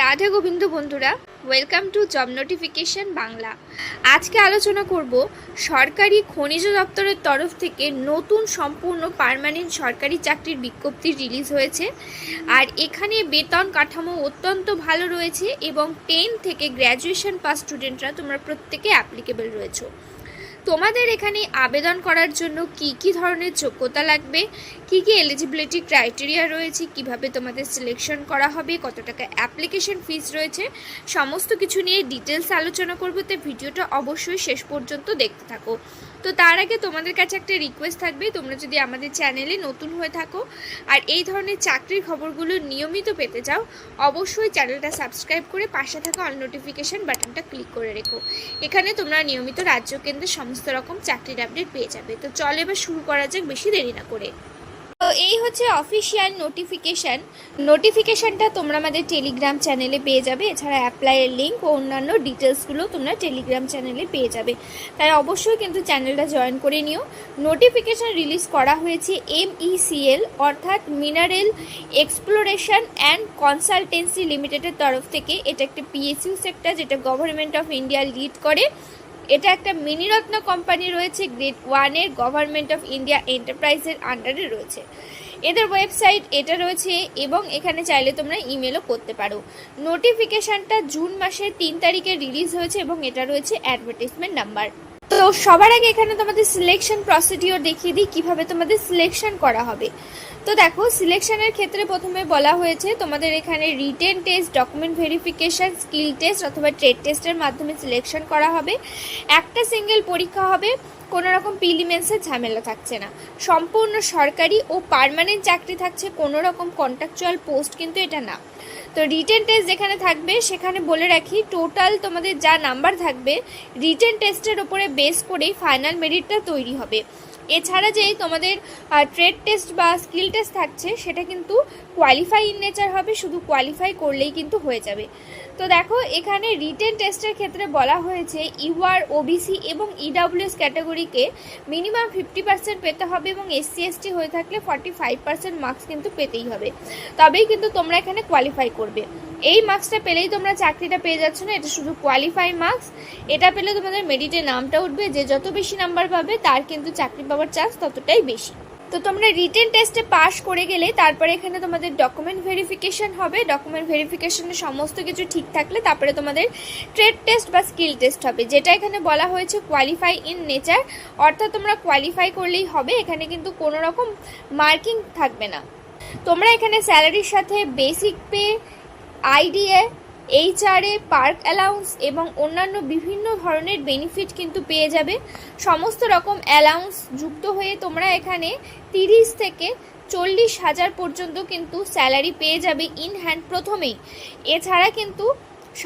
রাধে গোবিন্দ বন্ধুরা welcome to job notification Bangla. আজকে আলোচনা করব সরকারি খনিজ দপ্তরের তরফ থেকে নতুন সম্পূর্ণ পার্মানেন্ট সরকারি চাকরির বিজ্ঞপ্তি রিলিজ হয়েছে। আর এখানে বেতন কাঠামো অত্যন্ত ভালো রয়েছে এবং টেন থেকে গ্র্যাজুয়েশন পাস স্টুডেন্টরা তোমরা প্রত্যেকে অ্যাপ্লিকেবল রয়েছো। তোমাদের এখানে আবেদন করার জন্য কি কি ধরনের যোগ্যতা লাগবে? কি কি এলিজিবিলিটি ক্রাইটেরিয়া রয়েছে? কীভাবে তোমাদের সিলেকশন করা হবে? কত টাকা অ্যাপ্লিকেশন ফিস রয়েছে? সমস্ত কিছু নিয়ে ডিটেলস আলোচনা করব। তো ভিডিওটা অবশ্যই শেষ পর্যন্ত দেখতে থাকো। তো তার আগে তোমাদের কাছে একটা রিকোয়েস্ট থাকবে, তোমরা যদি আমাদের চ্যানেলে নতুন হয়ে থাকো আর এই ধরনের চাকরির খবরগুলো নিয়মিত পেতে চাও, অবশ্যই চ্যানেলটা সাবস্ক্রাইব করে পাশে থাকা অল নোটিফিকেশান বাটনটা ক্লিক করে রেখো। এখানে তোমরা নিয়মিত রাজ্য কেন্দ্রের সমস্ত রকম চাকরির আপডেট পেয়ে যাবে। তো চল এবার শুরু করা যাক, বেশি দেরি না করে। এই হচ্ছে অফিসিয়াল নোটিফিকেশান নোটিফিকেশানটা তোমরা আমাদের টেলিগ্রাম চ্যানেলে পেয়ে যাবে। এছাড়া অ্যাপ্লাইয়ের লিঙ্ক ও অন্যান্য ডিটেলসগুলো তোমরা টেলিগ্রাম চ্যানেলে পেয়ে যাবে। তাই অবশ্যই কিন্তু চ্যানেলটা জয়েন করে নিও। নোটিফিকেশান রিলিজ করা হয়েছে এম এমইসিএল অর্থাৎ মিনারেল এক্সপ্লোরেশন অ্যান্ড কনসালটেন্সি লিমিটেডের তরফ থেকে। এটা একটা পিএসইউ সেক্টর যেটা গভর্নমেন্ট অফ ইন্ডিয়া লিড করে। এটা একটা মিনিরত্ন কোম্পানি রয়েছে। গ্রেড ওয়ানের গভর্নমেন্ট অফ ইন্ডিয়া এন্টারপ্রাইজের আন্ডারে রয়েছে। এদের ওয়েবসাইট এটা রয়েছে এবং এখানে চাইলে তোমরা ইমেলও করতে পারো। নোটিফিকেশানটা জুন মাসের তিন তারিখে রিলিজ হয়েছে এবং এটা রয়েছে অ্যাডভার্টিসমেন্ট নাম্বার। তো সবার আগে এখানে তোমাদের সিলেকশন প্রসিডিওর দেখিয়ে দিই, কীভাবে তোমাদের সিলেকশন করা হবে। তো দেখো সিলেকশনের ক্ষেত্রে প্রথমে বলা হয়েছে, তোমাদের এখানে written test document verification skill test অথবা ট্রেড টেস্টের মাধ্যমে সিলেকশন করা হবে। একটা সিঙ্গেল পরীক্ষা হবে, কোনো রকম প্রিলিমেন্সের ঝামেলা থাকছে না। সম্পূর্ণ সরকারি ও পার্মানেন্ট চাকরি থাকছে, কোনো রকম কন্ট্রাকচুয়াল পোস্ট কিন্তু এটা না। তো রিটেন টেস্ট যেখানে থাকবে, সেখানে বলে রাখি টোটাল তোমাদের যা নাম্বার থাকবে রিটেন টেস্টের ওপরে বেস করেই ফাইনাল মেরিটটা তৈরি হবে। এছাড়া যেই তোমাদের ট্রেড টেস্ট বা স্কিল টেস্ট থাকছে, সেটা কিন্তু কোয়ালিফাই ইন নেচার হবে, শুধু কোয়ালিফাই করলেই কিন্তু হয়ে যাবে। তো দেখো, এখানে রিটেন টেস্টের ক্ষেত্রে বলা হয়েছে ইউআর, ওবিসি এবং ইডাব্লিউএস ক্যাটাগরিকে মিনিমাম ফিফটি পার্সেন্ট পেতে হবে এবং এসসি, এসটি হয়ে থাকলে ফর্টি ফাইভ পার্সেন্ট মার্কস কিন্তু পেতেই হবে। তবেই কিন্তু তোমরা এখানে কোয়ালিফাই করবে। এই মার্কসটা পেলেই তোমরা চাকরিটা পেয়ে যাচ্ছ না, এটা শুধু কোয়ালিফাই মার্কস এটা পেলে তোমাদের মেরিটে নামটা উঠবে, যে যত বেশি নাম্বার পাবে, তার কিন্তু চাকরি পাওয়ার চান্স ততটাই বেশি। তো তোমরা রিটেন টেস্টে পাস করে গেলে তারপরে এখানে তোমাদের ডকুমেন্ট ভেরিফিকেশন হবে। ডকুমেন্ট ভেরিফিকেশনে সমস্ত কিছু ঠিক থাকলে তারপরে তোমাদের ট্রেড টেস্ট বা স্কিল টেস্ট হবে, যেটা এখানে বলা হয়েছে কোয়ালিফাই ইন নেচার অর্থাৎ তোমরা কোয়ালিফাই করলেই হবে, এখানে কিন্তু কোনো রকম মার্কিং থাকবে না। তোমরা এখানে স্যালারির সাথে basic pay IDA HRA, perk allowance এবং অন্যান্য বিভিন্ন ধরনের বেনিফিট কিন্তু পেয়ে যাবে। সমস্ত রকম অ্যালাউন্স যুক্ত হয়ে তোমরা এখানে তিরিশ থেকে চল্লিশ হাজার পর্যন্ত কিন্তু স্যালারি পেয়ে যাবে ইন হ্যান্ড প্রথমেই। এছাড়া কিন্তু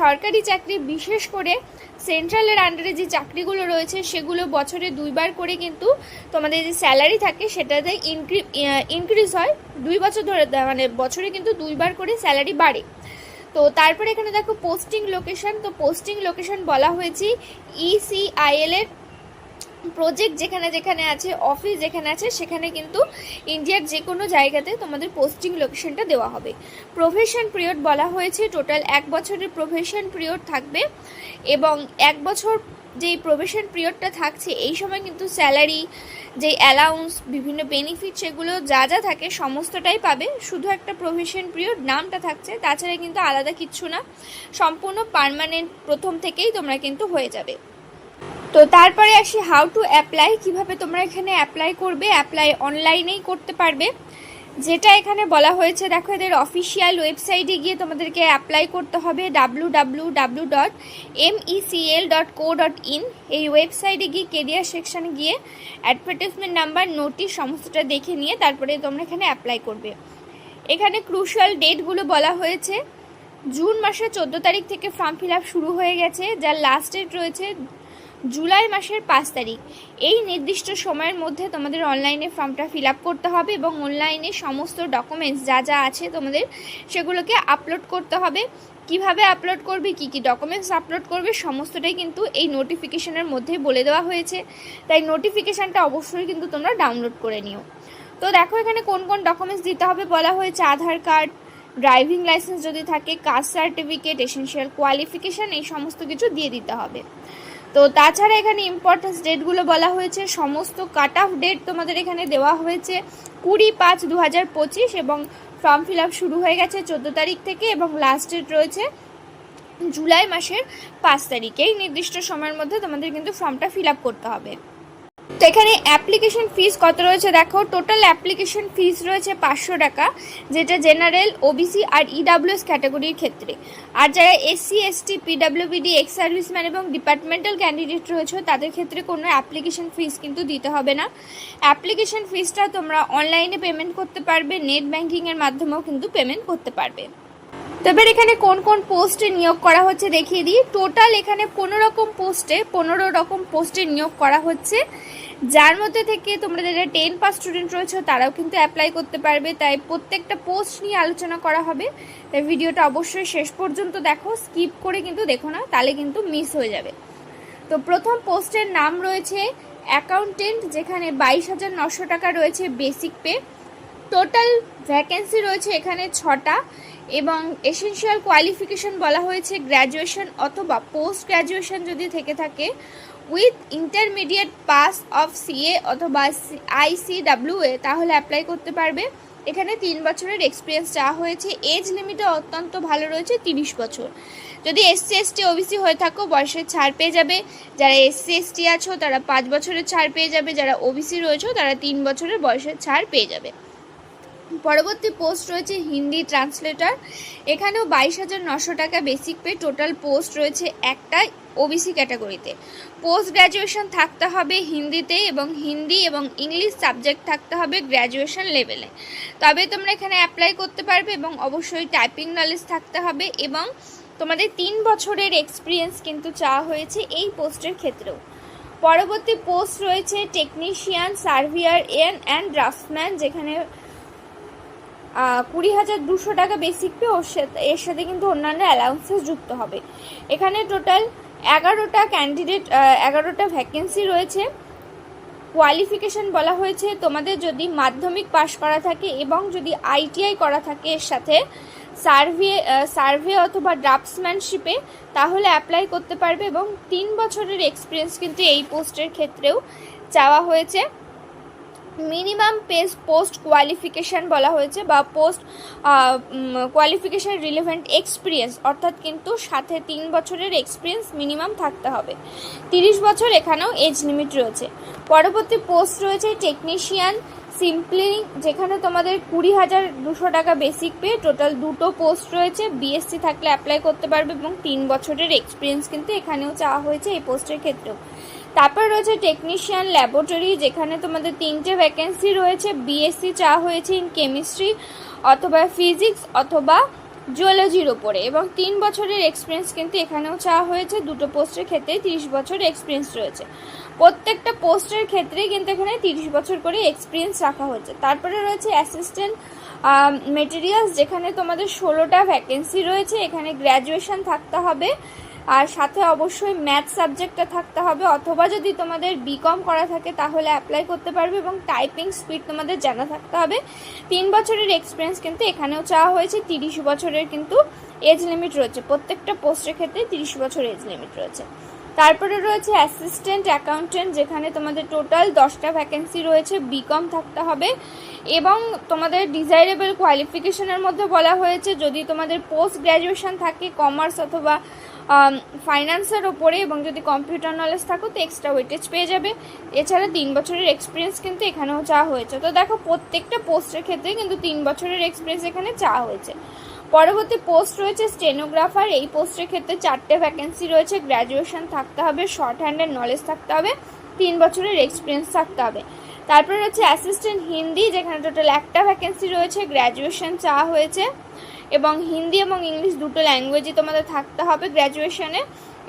সরকারি চাকরি বিশেষ করে সেন্ট্রালের আন্ডারে যে চাকরিগুলো রয়েছে, সেগুলো বছরে দুইবার করে কিন্তু তোমাদের যে স্যালারি থাকে, সেটাতে ইনক্রি ইনক্রিজ হয়। দুই বছর ধরে মানে বছরে কিন্তু দুইবার করে স্যালারি বাড়ে। তো তারপরে এখানে দেখো পোস্টিং লোকেশন তো পোস্টিং লোকেশন বলা হয়েছে E ইসিআইএল এর প্রজেক্ট যেখানে যেখানে আছে অফিস যেখানে আছে, সেখানে কিন্তু ইন্ডিয়ার যে কোনো জায়গাতে তোমাদের পোস্টিং লোকেশনটা দেওয়া হবে। প্রফেশন পিরিয়ড বলা হয়েছে টোটাল এক বছরের প্রফেশন পিরিয়ড থাকবে এবং এক বছর যেই প্রবেশন পিরিয়ডটা থাকছে, এই সময় কিন্তু স্যালারি যে অ্যালাউন্স বিভিন্ন বেনিফিট সেগুলো যা যা থাকে সমস্তটাই পাবে। শুধু একটা প্রভিশন পিরিয়ড নামটা থাকছে, তাছাড়া কিন্তু আলাদা কিচ্ছু না। সম্পূর্ণ পারমানেন্ট প্রথম থেকেই তোমরা কিন্তু হয়ে যাবে। তো তারপরে আসি হাউ টু অ্যাপ্লাই কীভাবে তোমরা এখানে অ্যাপ্লাই করবে অ্যাপ্লাই অনলাইনেই করতে পারবে। যেটা এখানে বলা হয়েছে, দেখো এদের অফিসিয়াল ওয়েবসাইটে গিয়ে তোমাদেরকে অ্যাপ্লাই করতে হবে W dot MECL dot co dot in এই ওয়েবসাইটে গিয়ে কেরিয়ার সেকশানে গিয়ে অ্যাডভার্টাইজমেন্ট নাম্বার নোটিশ সমস্তটা দেখে নিয়ে তারপরে তোমরা এখানে অ্যাপ্লাই করবে। এখানে ক্রুশাল ডেটগুলো বলা হয়েছে। জুন মাসের চোদ্দ তারিখ থেকে ফর্ম ফিল শুরু হয়ে গেছে। যার লাস্ট ডেট রয়েছে জুলাই মাসের পাঁচ তারিখ। এই নির্দিষ্ট সময়ের মধ্যে তোমাদের অনলাইনে ফর্মটা ফিল আপ করতে হবে এবং অনলাইনে সমস্ত ডকুমেন্টস যা যা আছে তোমাদের সেগুলোকে আপলোড করতে হবে। কীভাবে আপলোড করবে, কি কি ডকুমেন্টস আপলোড করবে, সমস্তটাই কিন্তু এই নোটিফিকেশনের মধ্যে বলে দেওয়া হয়েছে। তাই নোটিফিকেশানটা অবশ্যই কিন্তু তোমরা ডাউনলোড করে নিও। তো দেখো এখানে কোন কোন ডকুমেন্টস দিতে হবে বলা হয়েছে। আধার কার্ড ড্রাইভিং লাইসেন্স যদি থাকে কাস্ট সার্টিফিকেট এসেনশিয়াল কোয়ালিফিকেশান এই সমস্ত কিছু দিয়ে দিতে হবে। তো তাছাড়া এখানে ইম্পর্টেন্স ডেটগুলো বলা হয়েছে, সমস্ত কাট অফ ডেট তোমাদের এখানে দেওয়া হয়েছে কুড়ি পাঁচ দু হাজার পঁচিশ এবং ফর্ম ফিল আপ শুরু হয়ে গেছে চোদ্দ তারিখ থেকে এবং লাস্ট ডেট রয়েছে জুলাই মাসের পাঁচ তারিখে। এই নির্দিষ্ট সময়ের মধ্যে তোমাদের কিন্তু ফর্মটা ফিল আপ করতে হবে। তো এখানে অ্যাপ্লিকেশন ফিস কত রয়েছে? দেখো টোটাল অ্যাপ্লিকেশন ফিস রয়েছে পাঁচশো টাকা, যেটা জেনারেল ওবিসি আর ইডাব্লিউএস ক্যাটাগরির ক্ষেত্রে। আর যারা এসসি এসটি পিডাব্লিউবিডি এক্স সার্ভিসম্যান এবং ডিপার্টমেন্টাল ক্যান্ডিডেট রয়েছে, তাদের ক্ষেত্রে কোনো অ্যাপ্লিকেশন ফিস কিন্তু দিতে হবে না। অ্যাপ্লিকেশন ফিসটা তোমরা অনলাইনে পেমেন্ট করতে পারবে নেট ব্যাঙ্কিংয়ের মাধ্যমেও কিন্তু পেমেন্ট করতে পারবে। তো এবার এখানে কোন কোন পোস্টে নিয়োগ করা হচ্ছে দেখিয়ে দিই। টোটাল এখানে পনেরো রকম পোস্টে পনেরো রকম পোস্টে নিয়োগ করা হচ্ছে। যার মধ্যে থেকে তোমরা যারা টেন পাস স্টুডেন্ট রয়েছে, তারাও কিন্তু অ্যাপ্লাই করতে পারবে। তাই প্রত্যেকটা পোস্ট নিয়ে আলোচনা করা হবে। তাই ভিডিওটা অবশ্যই শেষ পর্যন্ত দেখো স্কিপ করে কিন্তু দেখো না, তাহলে কিন্তু মিস হয়ে যাবে। তো প্রথম পোস্টের নাম রয়েছে অ্যাকাউন্টেন্ট যেখানে বাইশ হাজার নশো টাকা রয়েছে বেসিক পে টোটাল ভ্যাকেন্সি রয়েছে এখানে ছটা। এবং এসেনশিয়াল কোয়ালিফিকেশন বলা হয়েছে গ্র্যাজুয়েশন অথবা পোস্ট গ্র্যাজুয়েশন যদি থেকে থাকে with intermediate pass of CA অথবা আইসিডাব্লিউএ তাহলে অ্যাপ্লাই করতে পারবে। এখানে তিন বছরের এক্সপিরিয়েন্স চাওয়া হয়েছে। এজ লিমিটও অত্যন্ত ভালো রয়েছে, তিরিশ বছর। যদি এসসি এসটি ওবিসি হয়ে থাকো, বয়সের ছাড় পেয়ে যাবে। যারা এসসি এসটি আছো, তারা পাঁচ বছরের ছাড় পেয়ে যাবে। যারা ওবিসি রয়েছে, তারা তিন বছরের বয়সের ছাড় পেয়ে যাবে। পরবর্তী পোস্ট রয়েছে হিন্দি ট্রান্সলেটর এখানেও বাইশ হাজার নশো টাকা বেসিক পে টোটাল পোস্ট রয়েছে একটা ওবিসি ক্যাটাগরিতে পোস্ট গ্র্যাজুয়েশন থাকতে হবে হিন্দিতে এবং হিন্দি এবং ইংলিশ সাবজেক্ট থাকতে হবে গ্র্যাজুয়েশন লেভেলে তবে তোমরা এখানে অ্যাপ্লাই করতে পারবে এবং অবশ্যই টাইপিং নলেজ থাকতে হবে এবং তোমাদের তিন বছরের এক্সপিরিয়েন্স কিন্তু চাওয়া হয়েছে এই পোস্টের ক্ষেত্রেও। পরবর্তী পোস্ট রয়েছে টেকনিশিয়ান সার্ভিয়ার এন অ্যান্ড ড্রাফটম্যান যেখানে কুড়ি হাজার দুশো টাকা বেসিক পে ওর সাথে এর সাথে কিন্তু অন্যান্য অ্যালাউন্সেস যুক্ত হবে। এখানে টোটাল এগারোটা ক্যান্ডিডেট এগারোটা ভ্যাকেন্সি রয়েছে। কোয়ালিফিকেশন বলা হয়েছে, তোমাদের যদি মাধ্যমিক পাশ করা থাকে এবং যদি আইটিআই করা থাকে এর সাথে সার্ভে সার্ভে অথবা ড্রাফটসম্যানশিপে তাহলে অ্যাপ্লাই করতে পারবে এবং তিন বছরের এক্সপিরিয়েন্স কিন্তু এই পোস্টের ক্ষেত্রেও চাওয়া হয়েছে। মিনিমাম পেস পোস্ট কোয়ালিফিকেশান বলা হয়েছে বা পোস্ট কোয়ালিফিকেশান রিলেভেন্ট এক্সপিরিয়েন্স অর্থাৎ কিন্তু সাথে তিন বছরের এক্সপিরিয়েন্স মিনিমাম থাকতে হবে। তিরিশ বছর এখানেও এজ লিমিট রয়েছে। পরবর্তী পোস্ট রয়েছে টেকনিশিয়ান সিম্পলি যেখানে তোমাদের কুড়ি হাজার দুশো টাকা বেসিক পে টোটাল দুটো পোস্ট রয়েছে। বিএসসি থাকলে অ্যাপ্লাই করতে পারবে এবং তিন বছরের এক্সপিরিয়েন্স কিন্তু এখানেও চাওয়া হয়েছে এই পোস্টের ক্ষেত্রেও। তারপর রয়েছে টেকনিশিয়ান ল্যাবরেটরি যেখানে তোমাদের তিনটে ভ্যাকেন্সি রয়েছে বিএসসি চা হয়েছে ইন কেমিস্ট্রি অথবা ফিজিক্স অথবা জুওলজির ওপরে এবং তিন বছরের এক্সপিরিয়েন্স কিন্তু এখানেও চাওয়া হয়েছে, দুটো পোস্টের ক্ষেত্রে তিরিশ বছরের এক্সপিরিয়েন্স রয়েছে। প্রত্যেকটা পোস্টের ক্ষেত্রে কিন্তু এখানে তিরিশ বছর করে এক্সপিরিয়েন্স রাখা হয়েছে। তারপরে রয়েছে অ্যাসিস্ট্যান্ট মেটেরিয়ালস যেখানে তোমাদের ষোলোটা ভ্যাকেন্সি রয়েছে, এখানে গ্র্যাজুয়েশন থাকতে হবে। আর সাথে অবশ্যই ম্যাথ সাবজেক্টটা থাকতে হবে, অথবা যদি তোমাদের বিকম করা থাকে তাহলে অ্যাপ্লাই করতে পারবে এবং টাইপিং স্পিড তোমাদের জানা থাকতে হবে। তিন বছরের এক্সপিরিয়েন্স কিন্তু এখানেও চাওয়া হয়েছে, তিরিশ বছরের কিন্তু এজ লিমিট রয়েছে। প্রত্যেকটা পোস্টের ক্ষেত্রে তিরিশ বছর এজ লিমিট রয়েছে। তারপরে রয়েছে অ্যাসিস্ট্যান্ট অ্যাকাউন্টেন্ট যেখানে তোমাদের টোটাল দশটা ভ্যাকেন্সি রয়েছে বিকম থাকতে হবে। এবং তোমাদের ডিজাইরেবল কোয়ালিফিকেশনের মধ্যে বলা হয়েছে, যদি তোমাদের পোস্ট গ্র্যাজুয়েশন থাকে কমার্স অথবা ফাইন্যান্সের ওপরে এবং যদি কম্পিউটার নলেজ থাকো তো এক্সট্রা ওয়েটেজ পেয়ে যাবে। এছাড়া তিন বছরের এক্সপিরিয়েন্স কিন্তু এখানেও চাওয়া হয়েছে। তো দেখো, প্রত্যেকটা পোস্টের ক্ষেত্রে কিন্তু তিন বছরের এক্সপিরিয়েন্স এখানে চাওয়া হয়েছে। পরবর্তী পোস্ট রয়েছে স্টেনোগ্রাফার এই পোস্টের ক্ষেত্রে চারটে ভ্যাকেন্সি রয়েছে। গ্র্যাজুয়েশন থাকতে হবে শর্ট হ্যান্ডের নলেজ থাকতে হবে, তিন বছরের এক্সপিরিয়েন্স থাকতে হবে। তারপরে রয়েছে অ্যাসিস্ট্যান্ট হিন্দি, যেখানে টোটাল একটা ভ্যাকেন্সি রয়েছে গ্র্যাজুয়েশন চাওয়া হয়েছে। এবং হিন্দি এবং ইংলিশ দুটো ল্যাঙ্গুয়েজই তোমাদের থাকতে হবে গ্র্যাজুয়েশনে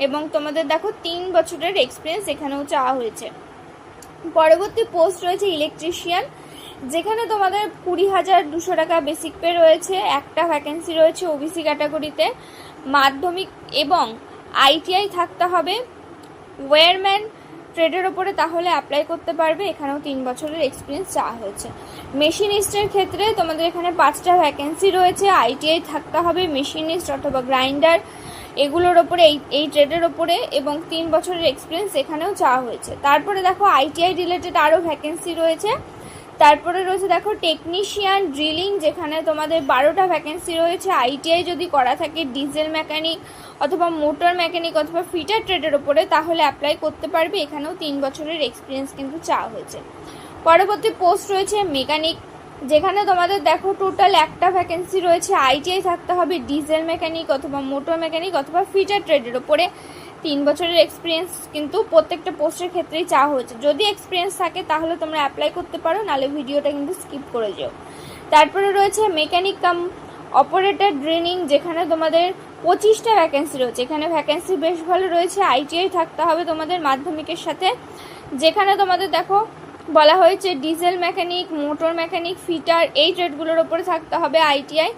এবং তোমাদের দেখো তিন বছরের এক্সপিরিয়েন্স এখানেও চাওয়া হয়েছে। পরবর্তী পোস্ট রয়েছে ইলেকট্রিশিয়ান যেখানে তোমাদের কুড়ি হাজার দুশো টাকা বেসিক পে রয়েছে, একটা ভ্যাকেন্সি রয়েছে ওবিসি ক্যাটাগরিতে মাধ্যমিক এবং আইটিআই থাকতে হবে। ওয়ারম্যান ট্রেডের ওপরে তাহলে অ্যাপ্লাই করতে পারবে। এখানেও তিন বছরের এক্সপিরিয়েন্স চাওয়া হয়েছে। মেশিনিস্টের ক্ষেত্রে তোমাদের এখানে পাঁচটা ভ্যাকেন্সি রয়েছে। আইটিআই থাকতে হবে মেশিনিস্ট অথবা গ্রাইন্ডার এগুলোর ওপরে, এই এই ট্রেডের ওপরে এবং তিন বছরের এক্সপিরিয়েন্স এখানেও চাওয়া হয়েছে। তারপরে দেখো আইটিআই রিলেটেড আরও ভ্যাকেন্সি রয়েছে। তারপরে রয়েছে, দেখো টেকনিশিয়ান ড্রিলিং যেখানে তোমাদের বারোটা ভ্যাকেন্সি রয়েছে। আইটিআই যদি করা থাকে ডিজেল মেকানিক অথবা মোটর মেকানিক অথবা ফিটার ট্রেডের ওপরে, তাহলে অ্যাপ্লাই করতে পারবে। এখানেও তিন বছরের এক্সপিরিয়েন্স কিন্তু চাওয়া হয়েছে। পরবর্তী পোস্ট রয়েছে মেকানিক যেখানে তোমাদের দেখো টোটাল একটা ভ্যাকেন্সি রয়েছে। আইটিআই থাকতে হবে ডিজেল মেকানিক অথবা মোটর মেকানিক অথবা ফিটার ট্রেডের ওপরে। তিন বছরের এক্সপিরিয়েন্স কিন্তু প্রত্যেকটা পোস্টের ক্ষেত্রেই চাওয়া হয়েছে। যদি এক্সপিরিয়েন্স থাকে, তাহলে তোমরা অ্যাপ্লাই করতে পারো, নাহলে ভিডিওটা কিন্তু স্কিপ করে যেও। তারপরে রয়েছে মেকানিক কাম অপারেটর ড্রেনিং যেখানে তোমাদের পঁচিশটা ভ্যাকেন্সি রয়েছে। এখানে ভ্যাকেন্সি বেশ ভালো রয়েছে আইটিআই থাকতে হবে তোমাদের মাধ্যমিকের সাথে। যেখানে তোমাদের দেখো, বলা হয়েছে diesel mechanic motor mechanic fitter এই ট্রেডগুলোর ওপরে থাকতে হবে আইটিআই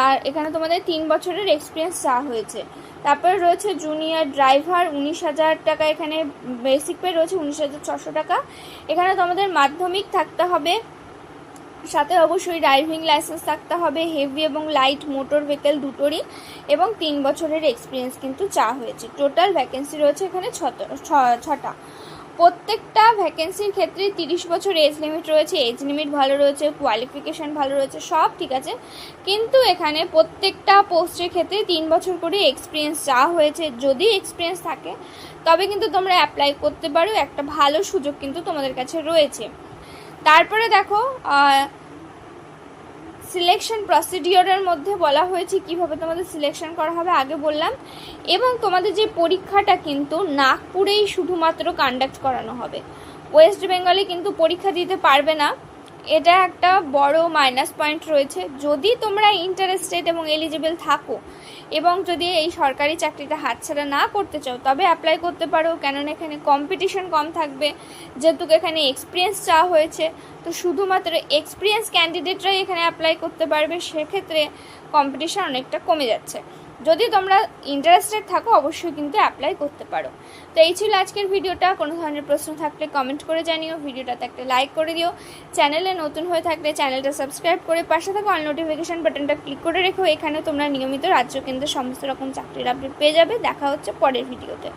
আর এখানে তোমাদের তিন বছরের এক্সপিরিয়েন্স চাওয়া হয়েছে। তারপরে রয়েছে জুনিয়র ড্রাইভার উনিশ হাজার টাকা এখানে বেসিক পে রয়েছে উনিশ হাজার ছশো টাকা। এখানে তোমাদের মাধ্যমিক থাকতে হবে, সাথে অবশ্যই ড্রাইভিং লাইসেন্স থাকতে হবে হেভি এবং লাইট মোটর ভেহিকেল দুটোরই এবং তিন বছরের এক্সপিরিয়েন্স কিন্তু চা হয়েছে। টোটাল ভ্যাকেন্সি রয়েছে এখানে ছটা। প্রত্যেকটা ভ্যাকেন্সির ক্ষেত্রে তিরিশ বছর এজ লিমিট রয়েছে এজ লিমিট ভালো রয়েছে কোয়ালিফিকেশান ভালো রয়েছে, সব ঠিক আছে। কিন্তু এখানে প্রত্যেকটা পোস্টের ক্ষেত্রে তিন বছর করে এক্সপিরিয়েন্স চাওয়া হয়েছে, যদি এক্সপিরিয়েন্স থাকে, তবে কিন্তু তোমরা অ্যাপ্লাই করতে পারো, একটা ভালো সুযোগ কিন্তু তোমাদের কাছে রয়েছে। তারপরে দেখো সিলেকশন প্রসিডিওরের মধ্যে বলা হয়েছে কীভাবে তোমাদের সিলেকশন করা হবে, আগে বললাম। এবং তোমাদের যে পরীক্ষাটা কিন্তু নাগপুরেই শুধুমাত্র কন্ডাক্ট করানো হবে। ওয়েস্ট বেঙ্গলে কিন্তু পরীক্ষা দিতে পারবে না। এটা একটা বড় মাইনাস পয়েন্ট রয়েছে। যদি তোমরা ইন্টারেস্টেড এবং এলিজিবল থাকো এবং যদি এই সরকারি চাকরিটা হাতছাড়া না করতে চাও, তবে অ্যাপ্লাই করতে পারো। কেননা এখানে কম্পিটিশন কম থাকবে। যেহেতু এখানে এক্সপিরিয়েন্স চাওয়া হয়েছে, তো শুধুমাত্র এক্সপিরিয়েন্স ক্যান্ডিডেটরাই এখানে অ্যাপ্লাই করতে পারবে। সেক্ষেত্রে কম্পিটিশন অনেকটা কমে যাচ্ছে। যদি তোমরা ইন্টারেস্টেড থাকো, অবশ্যই কিন্তু অ্যাপ্লাই করতে পারো। তো এই ছিল আজকের ভিডিওটা। কোনো ধরনের প্রশ্ন থাকলে কমেন্ট করে জানিও। ভিডিওটাতে একটা লাইক করে দিও। চ্যানেলে নতুন হয়ে থাকলে চ্যানেলটা সাবস্ক্রাইব করে পাশে থাকা অল নোটিফিকেশান বাটনটা ক্লিক করে রেখো। এখানে তোমরা নিয়মিত রাজ্য কেন্দ্রের সমস্ত রকম চাকরির আপডেট পেয়ে যাবে। দেখা হচ্ছে পরের ভিডিওতে।